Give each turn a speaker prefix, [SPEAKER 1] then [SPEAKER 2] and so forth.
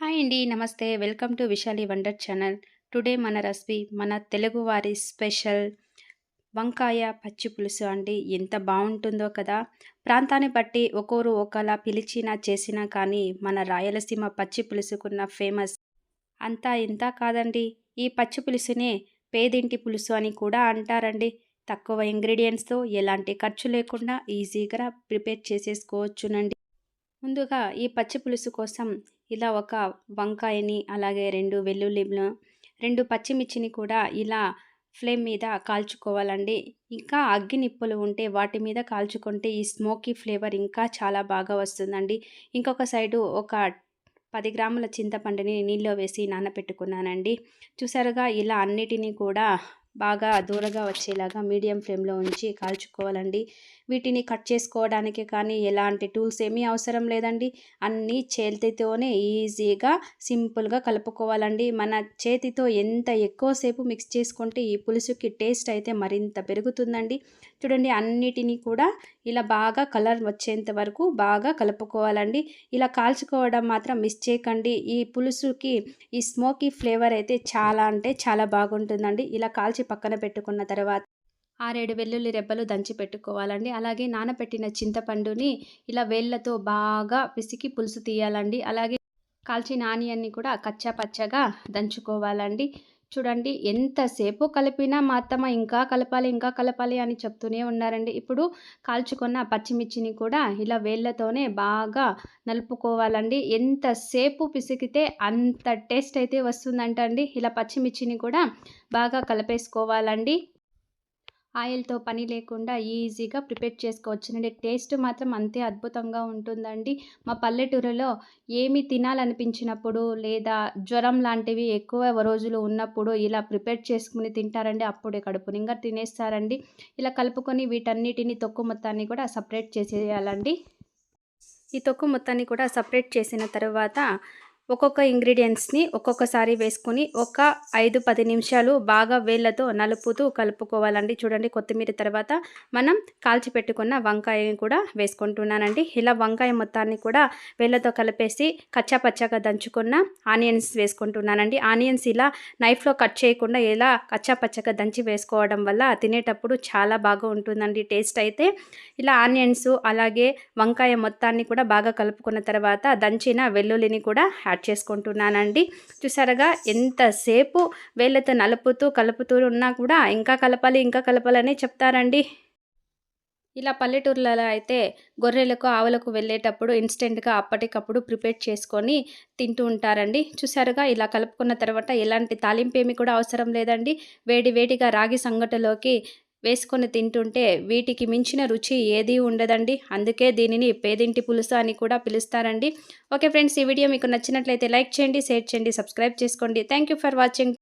[SPEAKER 1] Hi అండి నమస్తే. Welcome to Vishali wonder channel. Today మన రెసిపీ మన తెలుగువారి స్పెషల్ వంకాయ పచ్చి పులుసు అండి. ఎంత బాగుంటుందో కదా. ప్రాంతాన్ని బట్టి ఒక్కొరు ఒకలా పిలిచినా చేసినా కానీ మన రాయలసీమ పచ్చి పులుసుకున్న ఫేమస్ అంతా ఇంత కాదండి. ఈ పచ్చి పులుసునే పేదింటి పులుసు అని కూడా అంటారండి. తక్కువ ఇంగ్రీడియంట్స్తో ఎలాంటి ఖర్చు లేకుండా ఈజీగా ప్రిపేర్ చేసేసుకోవచ్చునండి. ముందుగా ఈ పచ్చి పులుసు కోసం ఇలా ఒక వంకాయని అలాగే రెండు వెల్లుల్లి రెండు పచ్చిమిర్చిని కూడా ఇలా ఫ్లేమ్ మీద కాల్చుకోవాలండి. ఇంకా అగ్గి నిప్పులు ఉంటే వాటి మీద కాల్చుకుంటే ఈ స్మోకీ ఫ్లేవర్ ఇంకా చాలా బాగా వస్తుందండి. ఇంకొక సైడు ఒక పది గ్రాముల చింతపండుని నీళ్ళలో వేసి నానబెట్టుకున్నానండి. చూసారుగా ఇలా అన్నిటినీ కూడా బాగా దూరగా వచ్చేలాగా మీడియం ఫ్లేమ్లో ఉంచి కాల్చుకోవాలండి. వీటిని కట్ చేసుకోవడానికి కానీ ఎలాంటి టూల్స్ ఏమీ అవసరం లేదండి. అన్నీ చేతితోనే ఈజీగా సింపుల్గా కలుపుకోవాలండి. మన చేతితో ఎంత ఎక్కువసేపు మిక్స్ చేసుకుంటే ఈ పులుసుకి టేస్ట్ అయితే మరింత పెరుగుతుందండి. చూడండి అన్నిటినీ కూడా ఇలా బాగా కలర్ వచ్చేంత వరకు బాగా కలుపుకోవాలండి. ఇలా కాల్చుకోవడం మాత్రం మిస్ చేయకండి. ఈ పులుసుకి ఈ స్మోకీ ఫ్లేవర్ అయితే చాలా అంటే చాలా బాగుంటుందండి. ఇలా కాల్చి పక్కన పెట్టుకున్న తర్వాత ఆరేడు వెల్లుల్లి రెబ్బలు దంచి పెట్టుకోవాలండి. అలాగే నానబెట్టిన చింతపండుని ఇలా వేళ్ళతో బాగా పిసికి పులుసు తీయాలండి. అలాగే కాల్చిన ఆనియన్ని కూడా కచ్చా పచ్చగా దంచుకోవాలండి. చూడండి ఎంతసేపు కలిపినా మా అత్తమ్మ ఇంకా కలపాలి ఇంకా కలపాలి అని చెప్తూనే ఉన్నారండి. ఇప్పుడు కాల్చుకున్న పచ్చిమిర్చిని కూడా ఇలా వేళ్ళతోనే బాగా నలుపుకోవాలండి. ఎంతసేపు పిసికితే అంత టేస్ట్ అయితే వస్తుందంట అండి ఇలా పచ్చిమిర్చిని కూడా బాగా కలిపేసుకోవాలండి. ఆయిల్తో పని లేకుండా ఈజీగా ప్రిపేర్ చేసుకోవచ్చునండి టేస్ట్ మాత్రం అంతే అద్భుతంగా ఉంటుందండి. మా పల్లెటూరులో ఏమి తినాలనిపించినప్పుడు లేదా జ్వరం లాంటివి ఎక్కువ రోజులు ఉన్నప్పుడు ఇలా ప్రిపేర్ చేసుకుని తింటారండి. అప్పుడే కడుపు నింగా తినేస్తారండి. ఇలా కలుపుకొని వీటన్నిటిని తొక్కు మొత్తాన్ని కూడా సపరేట్ చేసేయాలండి. ఈ తొక్కు మొత్తాన్ని కూడా సపరేట్ చేసిన తర్వాత ఒక్కొక్క ఇంగ్రీడియంట్స్ని ఒక్కొక్కసారి వేసుకొని ఒక ఐదు పది నిమిషాలు బాగా వేళ్ళతో నలుపుతూ కలుపుకోవాలండి. చూడండి కొత్తిమీర తర్వాత మనం కాల్చి పెట్టుకున్న వంకాయని కూడా వేసుకుంటున్నానండి. ఇలా వంకాయ మొత్తాన్ని కూడా వేళ్ళతో కలిపేసి కచ్చాపచ్చాగా దంచుకున్న ఆనియన్స్ వేసుకుంటున్నానండి. ఆనియన్స్ ఇలా నైఫ్లో కట్ చేయకుండా ఇలా కచ్చాపచ్చగా దంచి వేసుకోవడం వల్ల తినేటప్పుడు చాలా బాగా ఉంటుందండి. టేస్ట్ అయితే ఇలా ఆనియన్స్ అలాగే వంకాయ మొత్తాన్ని కూడా బాగా కలుపుకున్న తర్వాత దంచిన వెల్లుల్లిని కూడా యాడ్ యాడ్ చేసుకుంటున్నానండి. చూసారుగా ఎంతసేపు వేళ్ళతో నలుపుతూ కలుపుతూ ఉన్నా కూడా ఇంకా కలపాలి ఇంకా కలపాలని చెప్తారండి. ఇలా పల్లెటూర్లలో అయితే గొర్రెలకు ఆవులకు వెళ్ళేటప్పుడు ఇన్స్టెంట్గా అప్పటికప్పుడు ప్రిపేర్ చేసుకొని తింటూ ఉంటారండి. చూసారుగా ఇలా కలుపుకున్న తర్వాత ఎలాంటి తాలింపు ఏమి కూడా అవసరం లేదండి. వేడి వేడిగా రాగి సంగటలోకి వేసుకొని తింటుంటే వీటికి మించిన రుచి ఏదీ ఉండదండి. అందుకే దీనిని పేదింటి పులుసు అని కూడా పిలుస్తారండి. ఓకే ఫ్రెండ్స్ ఈ వీడియో మీకు నచ్చినట్లయితే లైక్ చేయండి షేర్ చేయండి సబ్స్క్రైబ్ చేసుకోండి. Thank for watching.